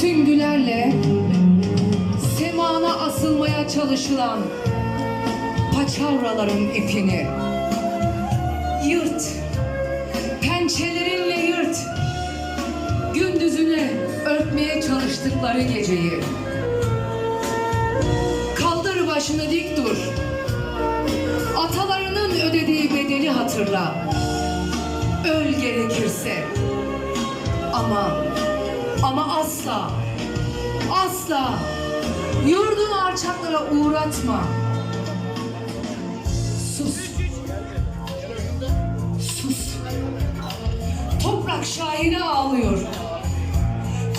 süngülerle semana asılmaya çalışılan paçavraların ipini. Yırt, pençelerinle yırt, gündüzüne örtmeye çalıştıkları geceyi. Kaldır başını dik dur, atalarının ödediği bedeli hatırla, öl gerekirse. Ama, ama asla, asla yurdun alçaklara uğratma. Sus. Sus. Toprak şairi ağlıyor.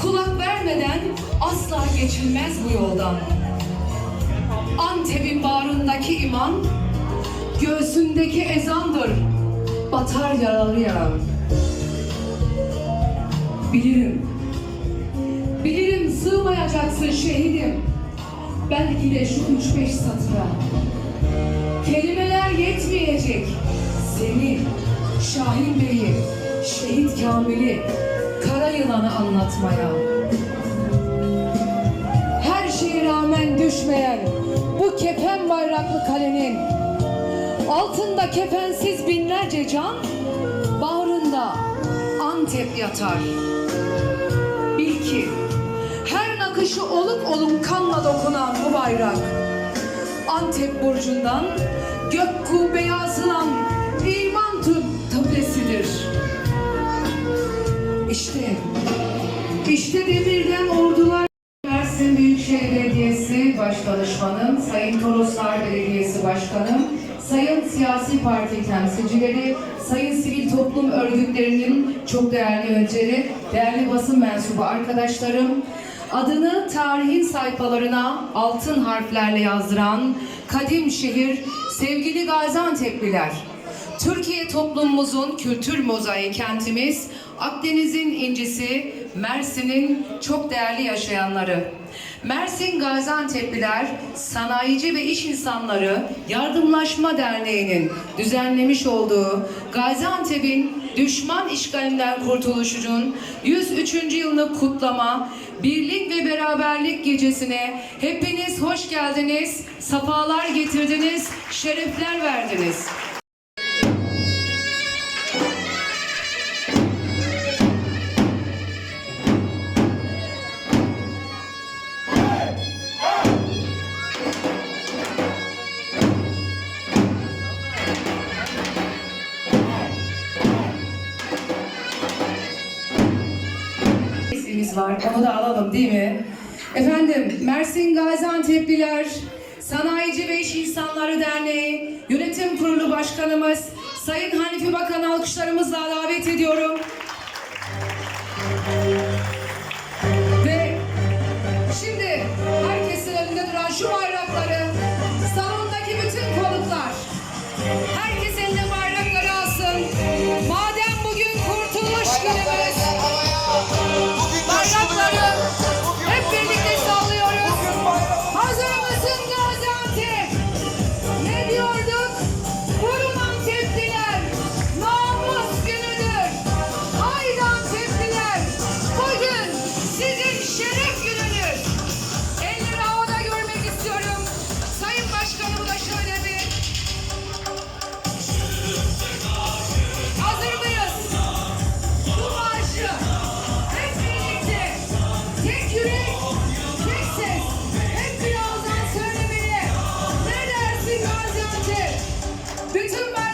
Kulak vermeden asla geçilmez bu yoldan. Antep'in bağrındaki iman, göğsündeki ezandır. Batar yaralı yaran. Bilirim. Bilirim sığmayacaksın şehidim. Belki de şu üç beş satıra. Kelimeler yetmeyecek. Seni, Şahin Bey'i, Şehit Kamil'i, Kara Yılan'ı anlatmaya. Her şeye rağmen düşmeyen bu kefen bayraklı kalenin altında kefensiz binlerce can, bağrında Antep yatar. Bil ki nakışı oluk oluk kanla dokunan bu bayrak Antep burcundan gök kubbeye asılan iman tüm tablesidir. İşte, işte demirden ordular Mersin Büyükşehir Belediyesi Başdanışmanım, Sayın Toroslar Belediyesi Başkanım, Sayın siyasi parti temsilcileri, sayın sivil toplum örgütlerinin çok değerli önceri, değerli basın mensubu arkadaşlarım, adını tarihin sayfalarına altın harflerle yazdıran kadim şehir sevgili Gaziantep'liler. Türkiye toplumumuzun kültür mozaiği kentimiz, Akdeniz'in incisi, Mersin'in çok değerli yaşayanları. Mersin Gaziantep'liler Sanayici ve İş İnsanları Yardımlaşma Derneği'nin düzenlemiş olduğu Gaziantep'in düşman işgalinden kurtuluşunun 103. yılını kutlama Birlik ve Beraberlik Gecesi'ne hepiniz hoş geldiniz, safalar getirdiniz, şerefler verdiniz. Var. Onu da alalım değil mi? Efendim, Mersin Gaziantep'liler Sanayici ve İş İnsanları Derneği Yönetim Kurulu Başkanımız Sayın Hanifi Bakan alkışlarımızla davet ediyorum. Ve şimdi reason why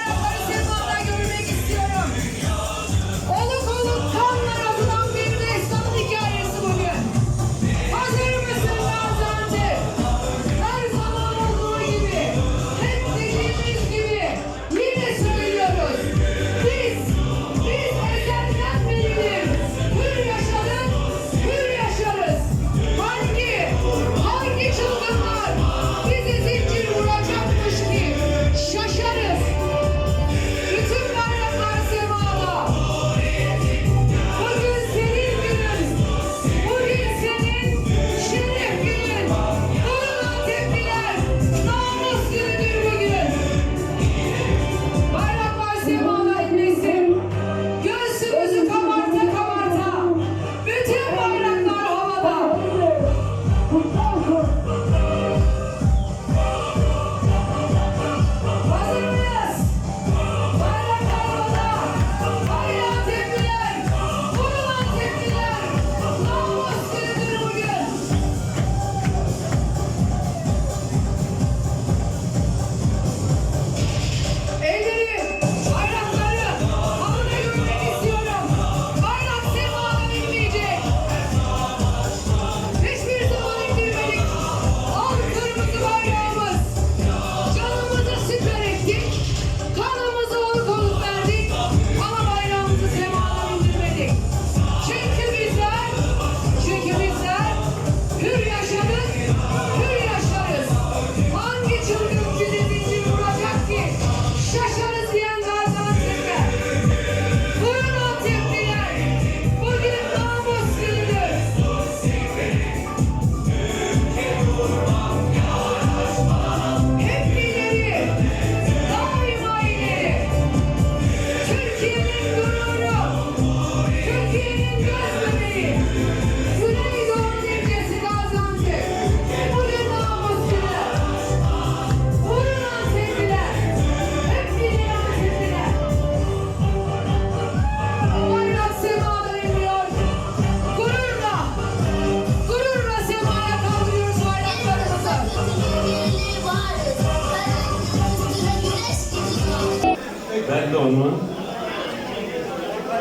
verdi onu.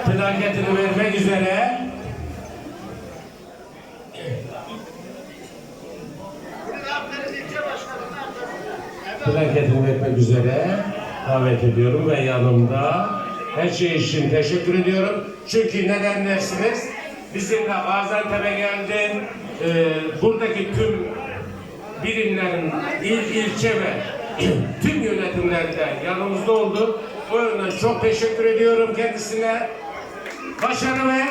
Plaketini vermek üzere plaketini vermek üzere davet ediyorum ve yanımda her şey için teşekkür ediyorum. Çünkü neden dersiniz? Bizimle Gaziantep'e geldin. Ee, buradaki tüm birimlerin il, ilçe ve tüm yönetimlerde yanımızda oldu. O yüzden çok teşekkür ediyorum kendisine. Başarı ve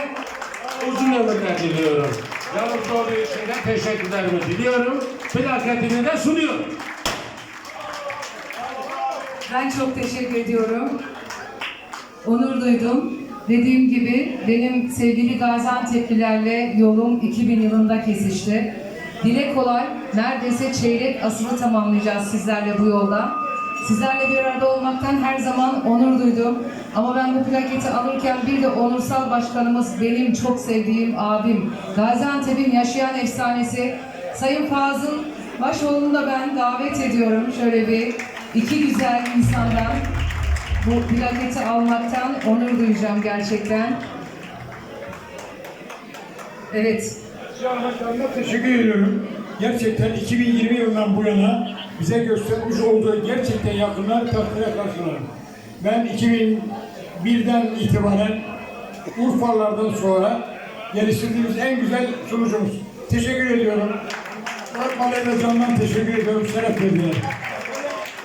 uzun ömürler diliyorum. Yanımızda olduğu için de teşekkürlerimi diliyorum. Plaketini de sunuyorum. Ben çok teşekkür ediyorum. Onur duydum. Dediğim gibi benim sevgili Gaziantep'lilerle yolum 2000 yılında kesişti. Dile kolay, neredeyse çeyrek asılı tamamlayacağız sizlerle bu yolda. Sizlerle bir arada olmaktan her zaman onur duydum. Ama ben bu plaketi alırken bir de onursal başkanımız benim çok sevdiğim abim, Gaziantep'in yaşayan efsanesi Sayın Fazıl Başoğlu'nu da ben davet ediyorum. Şöyle bir iki güzel insandan bu plaketi almaktan onur duyacağım gerçekten. Evet, Can Başkanı'na teşekkür ediyorum. Gerçekten 2020 yılından bu yana bize göstermiş olduğu gerçekten yakınlar takdire karşılarım. Ben 2001'den itibaren Urfalardan sonra geliştirdiğimiz en güzel sunucumuz. Teşekkür ediyorum. Orkmalı'ya da candan teşekkür ediyorum. Şeref verdiler.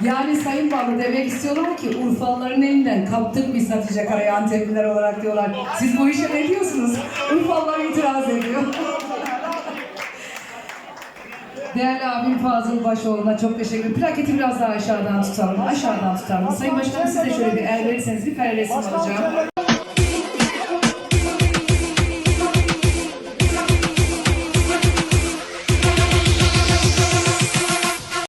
yani Sayın Bağlı demek istiyorlar ki Urfalıların elinden kaptık biz Hatice Kara'yı Antepliler olarak diyorlar. Siz bu işe ne diyorsunuz? Urfalılar itiraz ediyor. Değerli abim Fazıl Başoğlu'na çok teşekkür ederim. Plaketi biraz daha aşağıdan tutalım. Aşağıdan tutalım. Sayın Başkanım siz de şöyle bir el verirseniz bir kare resim alacağım.